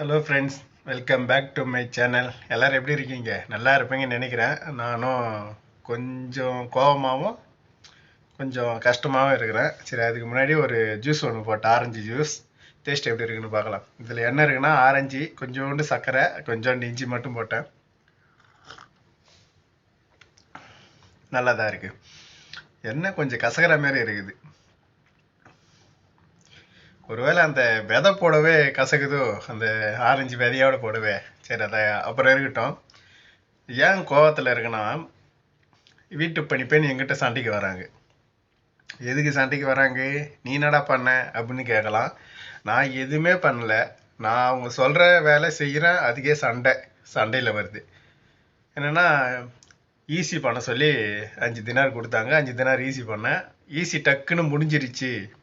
Hello friends welcome back to my channel எல்லோரும் எப்படி இருக்கீங்க? நல்லா இருப்பீங்கன்னு நினைக்கிறேன். நானும் கொஞ்சம் கோபமாகவும் கொஞ்சம் கஷ்டமாகவும் இருக்கிறேன். சரி அதுக்கு முன்னாடி ஒரு ஜூஸ் ஒன்று போட்டேன். ஆரஞ்சு ஜூஸ் டேஸ்ட் எப்படி இருக்குன்னு பார்க்கலாம். இதில் என்ன இருக்குன்னா ஆரஞ்சு கொஞ்சோண்டு சர்க்கரை கொஞ்சோண்டு இஞ்சி மட்டும் போட்டேன். நல்லா தான் இருக்குது என்ன கொஞ்சம் கசக்கிற மாதிரி இருக்குது. ஒருவேளை அந்த விதை போடவே கசக்குதோ? அந்த ஆரஞ்சு விதையோட போடவே. சரி அதை அப்புறம் இருக்கட்டும். ஏன் கோவத்தில் இருக்குன்னா வீட்டு பணிப்பெண் எங்கிட்ட சண்டைக்கு வராங்க. எதுக்கு சண்டைக்கு வராங்க? நீ என்னடா பண்ண? அப்படின்னு கேட்கலாம். நான் எதுவுமே பண்ணல. நான் அவங்க சொல்கிற வேலை செய்கிறேன் அதுக்கே சண்டை. சண்டையில் வருது. என்னென்னா ஈஸி பண்ண சொல்லி அஞ்சு தினார் கொடுத்தாங்க. அஞ்சு தினார் ஈஸி பண்ணேன் ஈஸி டக்குன்னு முடிஞ்சிருச்சு.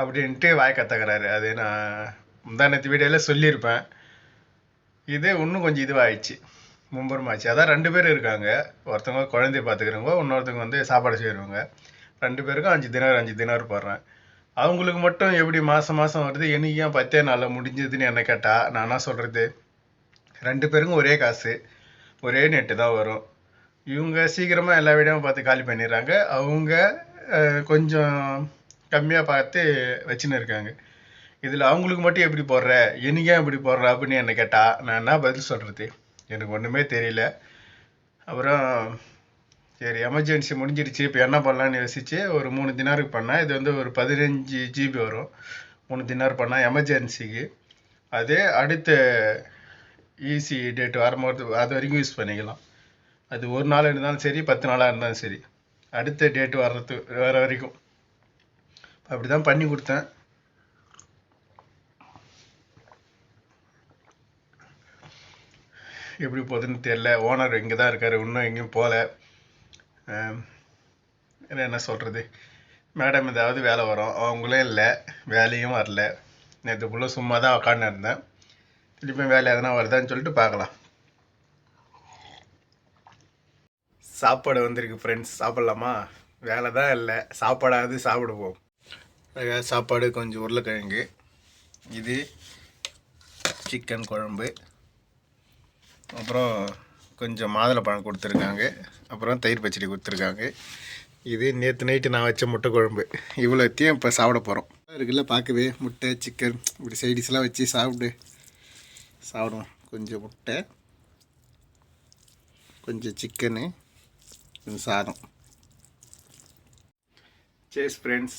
அப்படின்ட்டு வாய் கத்தக்கிறாரு அது நான் முந்தானத்து வீடியோவில் சொல்லியிருப்பேன். இது இன்னும் கொஞ்சம் இதுவாகிடுச்சு மும்பரமாச்சு. அதான் ரெண்டு பேர் இருக்காங்க. ஒருத்தவங்க குழந்தைய பார்த்துக்கிறவங்க இன்னொருத்தவங்க வந்து சாப்பாடு செய்கிறவங்க ரெண்டு பேருக்கும் அஞ்சு தினார் அஞ்சு தினார் போடுறேன். அவங்களுக்கு மட்டும் எப்படி மாதம் மாதம் வருது? எனக்கு ஏன் பத்தே நாளில் முடிஞ்சதுன்னு என்ன கேட்டால் நான் என்ன சொல்கிறது ரெண்டு பேருக்கும் ஒரே காசு. ஒரே நெட்டு தான் வரும். இவங்க சீக்கிரமாக எல்லா வீடியோவும் பார்த்து காலி பண்ணிடுறாங்க. அவங்க கொஞ்சம் கம்மியாக பார்த்து வச்சுன்னு இருக்காங்க இதில் அவங்களுக்கு மட்டும் எப்படி போடுற? எனக்கு ஏன் இப்படி போடுற அப்படின்னு என்னை கேட்டால் நான் என்ன பதில் சொல்கிறது எனக்கு ஒன்றுமே தெரியல. அப்புறம் சரி எமர்ஜென்சி முடிஞ்சிடுச்சு இப்போ என்ன பண்ணலான்னு யோசிச்சு ஒரு மூணு தினாருக்கு பண்ணேன் இது வந்து ஒரு பதினஞ்சு ஜிபி வரும். மூணு தினார் பண்ணேன் எமர்ஜென்சிக்கு அதே அடுத்த ஈஸி டேட் வரும்போது அது வரைக்கும் யூஸ் பண்ணிக்கலாம். அது ஒரு நாள் இருந்தாலும் சரி பத்து நாளாக இருந்தாலும் சரி. அடுத்த டேட் வர்றது வர வரைக்கும். அப்படி தான் பண்ணி கொடுத்தேன். எப்படி போகுதுன்னு தெரில ஓனர் இங்கே தான் இருக்கார். இன்னும் எங்கேயும் போகல. என்ன சொல்கிறது மேடம் ஏதாவது வேலை வரும். அவங்களும் இல்லை. வேலையும் வரல. நேற்றுக்குள்ளே சும்மா தான் உட்காந்து இருந்தேன் திருப்பியும் வேலை எதனா வருதான்னு சொல்லிட்டு பார்க்கலாம். சாப்பாடு வந்திருக்கு ஃப்ரெண்ட்ஸ் சாப்பிட்லாமா? வேலை தான் இல்லை. சாப்பாடாவது சாப்பிடுவோம். சாப்பாடு கொஞ்சம் உருளைக்கிழங்கு. இது சிக்கன் குழம்பு. அப்புறம் கொஞ்சம் மாதுளைப்பழம் கொடுத்துருக்காங்க. அப்புறம் தயிர் பச்சடி கொடுத்துருக்காங்க. இது நேற்று நைட்டு நான் வச்ச முட்டை குழம்பு. இவ்வளோத்தையும் இப்போ சாப்பிட போகிறோம் இருக்குல்ல பார்க்கவே? முட்டை சிக்கன் இப்படி சைடிஸ்லாம் வச்சு சாப்பிடு சாப்பிடுவோம். கொஞ்சம் முட்டை கொஞ்சம் சிக்கனு கொஞ்சம் சாதம். சேஸ் ஃப்ரெண்ட்ஸ்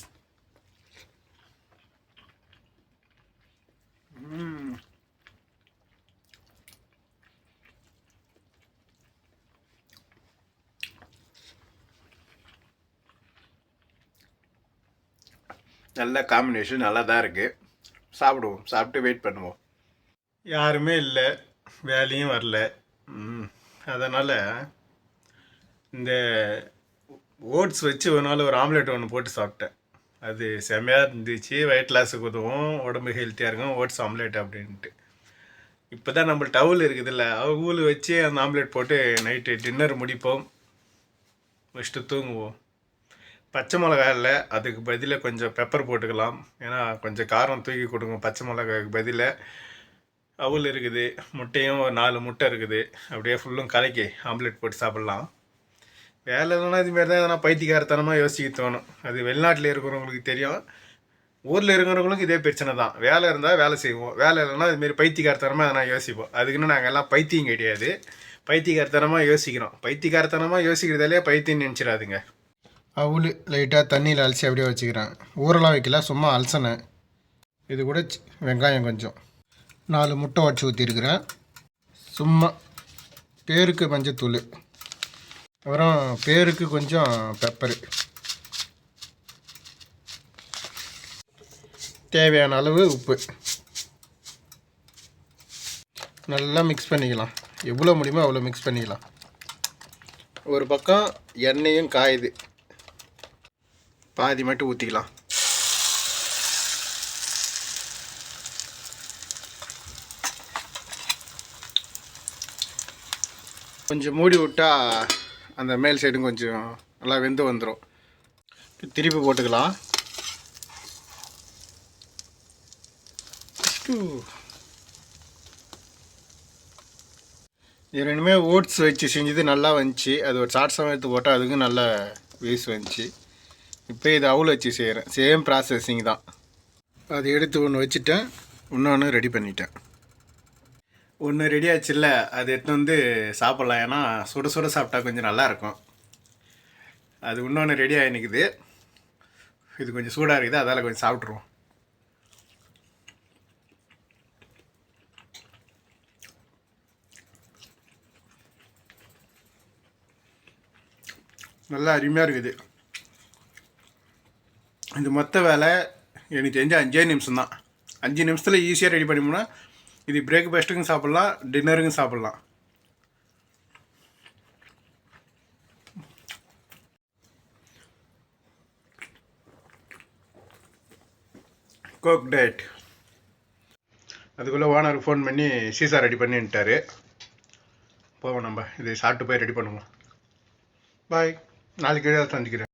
நல்ல காம்பினேஷன் நல்லா தான் இருக்குது சாப்பிடுவோம். சாப்பிட்டு வெயிட் பண்ணுவோம். யாருமே இல்லை. வேலையும் வரல. அதனால் இந்த ஓட்ஸ் வச்சு ஒரு நாள் ஒரு ஆம்லெட் ஒன்று போட்டு சாப்பிட்டேன். அது செம்மையாக இருந்துச்சு. வெயிட் லாஸுக்கு உதவும். உடம்பு ஹெல்த்தியாக இருக்கும். ஓட்ஸ் ஆம்லேட் அப்படின்ட்டு. இப்போ தான் நம்ம டவுல் இருக்குதுல்ல அவள் வச்சு அந்த ஆம்லேட் போட்டு நைட்டு டின்னர் முடிப்போம். ஃபஸ்ட்டு தூங்குவோம். பச்சை மிளகா இல்லை அதுக்கு பதிலாக கொஞ்சம் பெப்பர் போட்டுக்கலாம். ஏன்னா கொஞ்சம் காரம் தூக்கி கொடுங்க பச்சை மிளகாய்க்கு பதிலாக அவல் இருக்குது. முட்டையும் ஒரு நாலு முட்டை இருக்குது. அப்படியே ஃபுல்லும் கலக்கி ஆம்லெட் போட்டு சாப்பிட்லாம். வேலை இல்லைன்னா இதுமாரி தான் எதனா பைத்தியக்காரத்தனமாக யோசிக்க தோணும். அது வெளிநாட்டில் இருக்கிறவங்களுக்கு தெரியும். ஊரில் இருக்கிறவங்களுக்கும் இதே பிரச்சனை தான். வேலை இருந்தால் வேலை செய்வோம். வேலை இல்லைன்னா இதுமாரி பைத்தியக்காரத்தனமாக எதனா யோசிப்போம். அதுக்குன்னு நாங்கள் எல்லாம் பைத்தியம் கிடையாது. பைத்தியக்காரத்தனமாக யோசிக்கிறோம். பைத்தியக்காரத்தனமாக யோசிக்கிறதாலே பைத்தியம் நினச்சிடாதுங்க. அவுளு லைட்டாக தண்ணியில் அலசி அப்படியே வச்சுக்கிறேன். ஊரெல்லாம் வைக்கல சும்மா அலசனை இது கூட வெங்காயம் கொஞ்சம். நாலு முட்டை உடச்சி ஊற்றிருக்கிறேன் சும்மா பேருக்கு மஞ்சத்தூள். அப்புறம் பேருக்கு கொஞ்சம் பெப்பரு. தேவையான அளவு உப்பு. நல்லா மிக்ஸ் பண்ணிக்கலாம். எவ்வளோ முடியுமோ அவ்வளோ மிக்ஸ் பண்ணிக்கலாம். ஒரு பக்கம் எண்ணெயும் காயுது. பாதி மட்டும் ஊற்றிக்கலாம் கொஞ்சம் மூடி விட்டா அந்த மேல் சைடும் கொஞ்சம் நல்லா வெந்து வந்துடும் திருப்பி போட்டுக்கலாம். இரண்டுமே ஓட்ஸ் வச்சு செஞ்சது நல்லா வந்துச்சு. அது ஒரு சாட் சமைத்து போட்டால் அதுக்கும் நல்ல வீஸ் வந்துச்சு. இப்போ இது அவுள் வச்சு செய்கிறேன் சேம் ப்ராசஸிங் தான். அது எடுத்து ஒன்று வச்சுட்டேன். இன்னொன்று ரெடி பண்ணிட்டேன். ஒன்று ரெடி ஆச்சுல்ல அது எடுத்து வந்து சாப்பிட்லாம். ஏன்னா சுட சுட சாப்பிட்டா கொஞ்சம் நல்லா இருக்கும். அது இன்னொன்று ரெடி ஆகி நிற்குது இது கொஞ்சம் சூடாக இருக்குது அதால் கொஞ்சம் சாப்பிட்ருவோம் நல்லா அருமையாக இருக்குது. இது மொத்த வேலை எனக்கு தெரிஞ்ச அஞ்சே நிமிஷம்தான். அஞ்சு நிமிஷத்தில் ஈஸியாக ரெடி பண்ணிமுன்னா இது பிரேக்ஃபாஸ்ட்டுக்கும் சாப்பிட்லாம் டின்னருக்கும் சாப்பிட்லாம். கோக் டயட் அதுக்குள்ளே ஓனருக்கு ஃபோன் பண்ணி சீசா ரெடி பண்ணிட்டாரு. போவோம் நம்ம. இதை சாப்பிட்டு போய் ரெடி பண்ணுவோம். பாய் நாளைக்கு சந்திக்கிறேன்